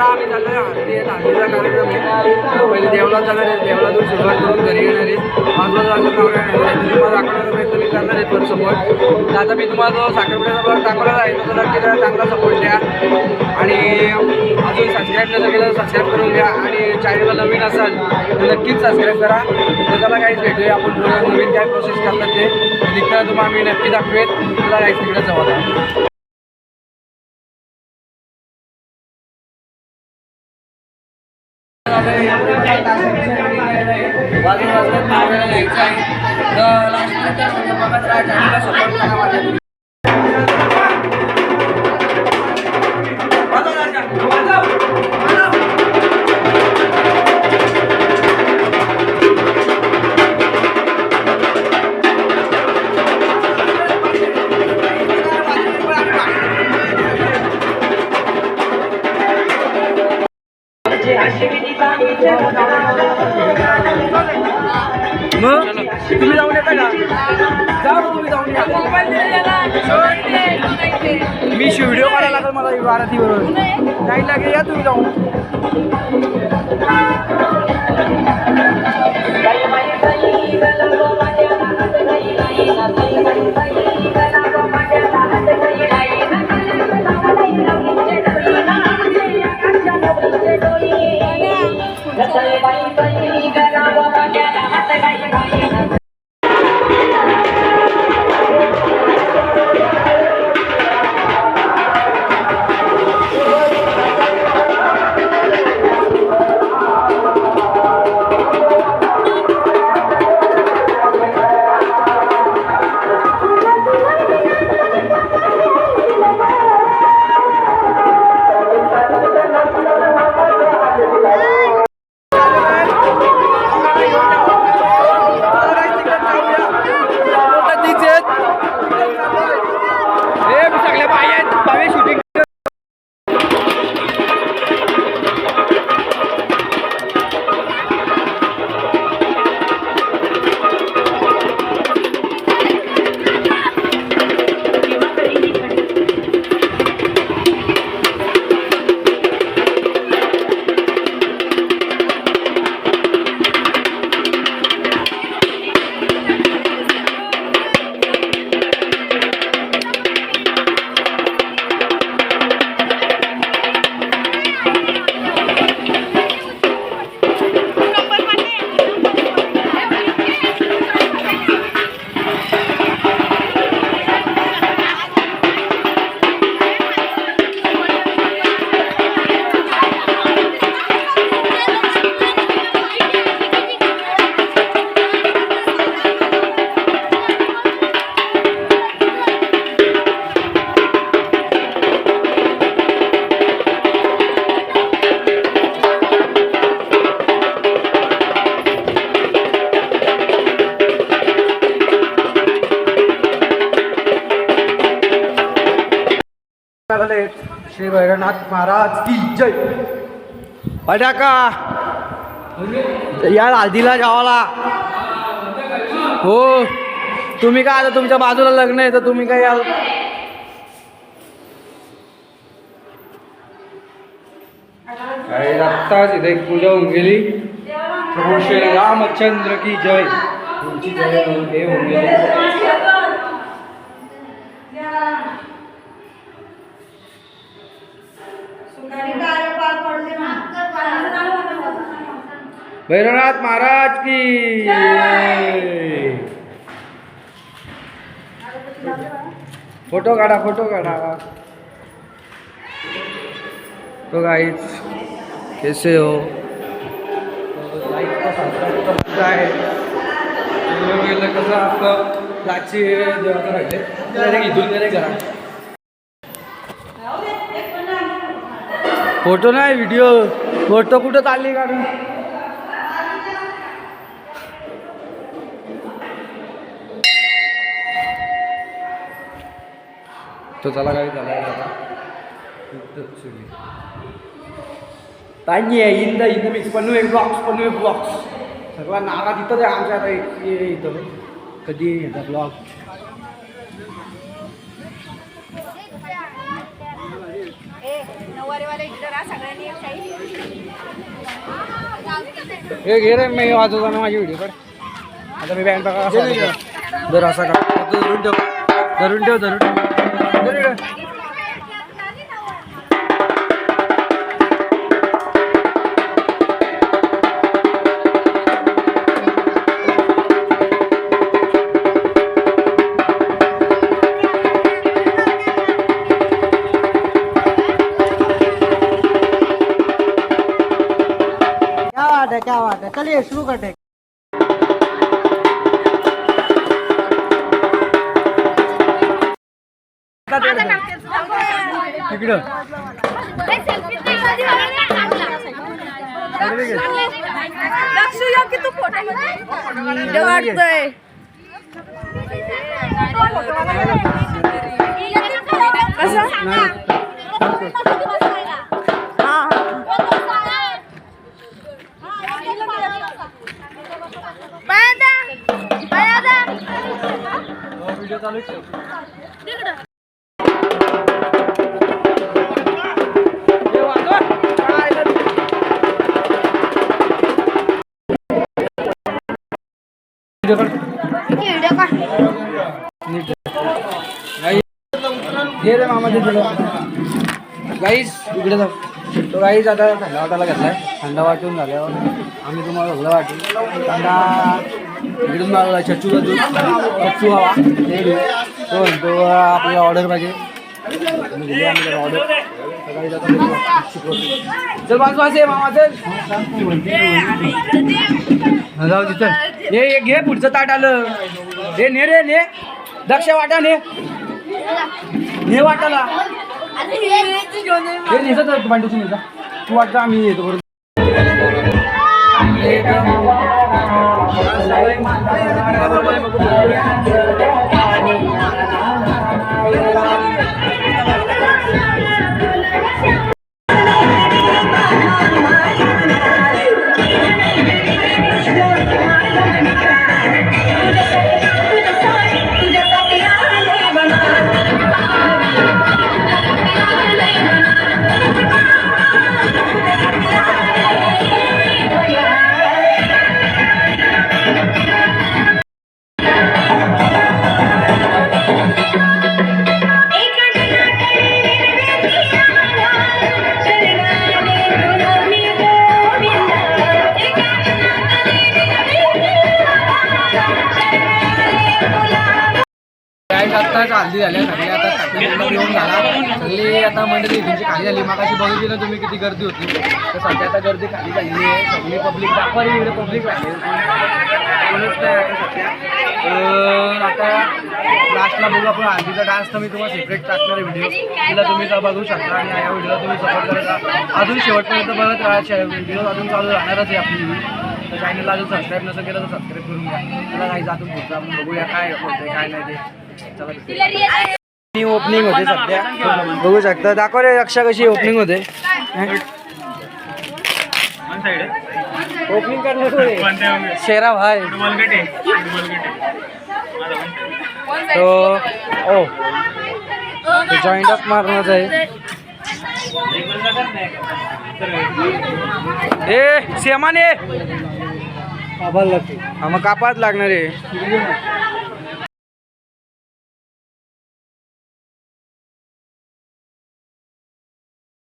आता आम्ही चाललो आहे हल्लीचा कार्यक्रम आहे तर पहिले म्हणजे देवला जाणार आहे देवलातून सुरुवात करून घरी येणार आहे. पाच आहे. तुम्हाला दाखवण्याचा प्रयत्न मी करणार आहे पण सपोर्ट आता मी तुम्हाला जो साखरपुड्याचा ब्लॉग दाखवला आहे तो नक्की त्याला चांगला सपोर्ट द्या. आणि अजून सबस्क्राईब नसेल केलं सबस्क्राईब करून घ्या. आणि चॅनलला नवीन असाल तर नक्कीच सबस्क्राईब करा. तर त्याला काहीच भेटूया आपण पुढे. नवीन काय प्रोसेस करतात ते. तिकडं तुम्हाला मी नक्की दाखवेल तुला काहीच तिकडे जवळ वाजून वाजून नावाला लिहायचं आहे. तर लास्ट बघत राहा चॅनलला सपोर्ट करा माझ्या तुम्ही जाऊन येता का जा तुम्ही जाऊन या मी व्हिडिओ काढायला लागेल मला बाराती बरोबर नाही लागेल या तुम्ही जाऊन सगळ्या श्री भैरवनाथ महाराज की जय. का? या हळदीला जावाला. हो. तुम्ही काय आता तुमच्या बाजूला लग्न आहे तर तुम्ही काय याल अरे आत्ताच इथे एक पूजा होऊन गेली. प्रभू श्री रामचंद्र की जय. तुमची जय होऊन हे होऊन गेली. भैरवनाथ महाराज की फोटो काढा फोटो काढा. तो गाईच कैसे हो? काय गेलं कसं आपलं लाची जेवण राहिले डायरेक्ट इथून डायरेक्ट करा फोटो नाही व्हिडिओ फोटो कुठं चालली काढून तो चला काही झाला ताई आहे इंद इंद मिक्स पन्नू एक ब्लॉक्स पन्नू एक ब्लॉक्स सगळा नागा तिथंच आहे आमच्या आता इथं. कधी येतात साईड. हे घे रे मी वाजवताना माझी व्हिडिओ काढ आता मी बँड टाका जर. असा का? धरून ठेव धरून ठेव. धरून ठेव धरून ठेव. क्या बात है क्या बात है चलिए शुरू करते व्हिडिओ काढतोय व्हिडिओ चालू गाईस इकडे जाऊ. तो गाईस आता थंडा वाटायला घेतलाय. थंडा वाटून झाल्यावर आम्ही तुम्हाला सगळं वाटू थंडा इकडून मागवला चच्चूचा दूध चच्चू हवा. ते तो म्हणतो आपल्याला ऑर्डर पाहिजे. आम्ही दिली आम्ही त्याला ऑर्डर सकाळी जातो शिकवतो. चल पाच वाजता ये मामा चल. हा, जाऊ दे चल. हे हे घे पुढचं ताट आलं. हे ने रे ने. दक्ष वाटा ने. ने वाटाला. हे नेसत तू पांडूची नेसा तू वाटतं आम्ही येतो बरोबर. काय आत्ताच हल्दी झाल्या सगळी. आता टाकली येऊन झाला सगळी आता मंडळी तुमची खाली झाली. मागाशी बघितली ना तुम्ही किती गर्दी होती. तर सध्या आता गर्दी खाली झालेली आहे. सगळी पब्लिक दाखवा इकडे पब्लिक राहिली कोणच नाही आता सध्या. आता लास्टला बघू आपण. हल्दीचा डान्स तर मी तुम्हाला सेपरेट टाकणार आहे व्हिडिओ तिला तुम्ही तर बघू शकता. आणि या व्हिडिओला तुम्ही सपोर्ट करता अजून शेवटपर्यंत बघत राहा. व्हिडिओ अजून चालू राहणारच आहे आपली. तर चॅनलला अजून सबस्क्राईब नसेल केलं तर सबस्क्राईब करून घ्या. मला काही जातून पुढचं आपण बघूया काय होतं काय नाही ते. ओपनिंग होते सध्या. बघू शकता. दाखव रे रक्षा कशी ओपनिंग होते. ओपनिंग करणार शेरा भाई तो ओ. जॉईंट अप मारणार आहे. ए सेमाने. हा मग कापात लागणार आहे.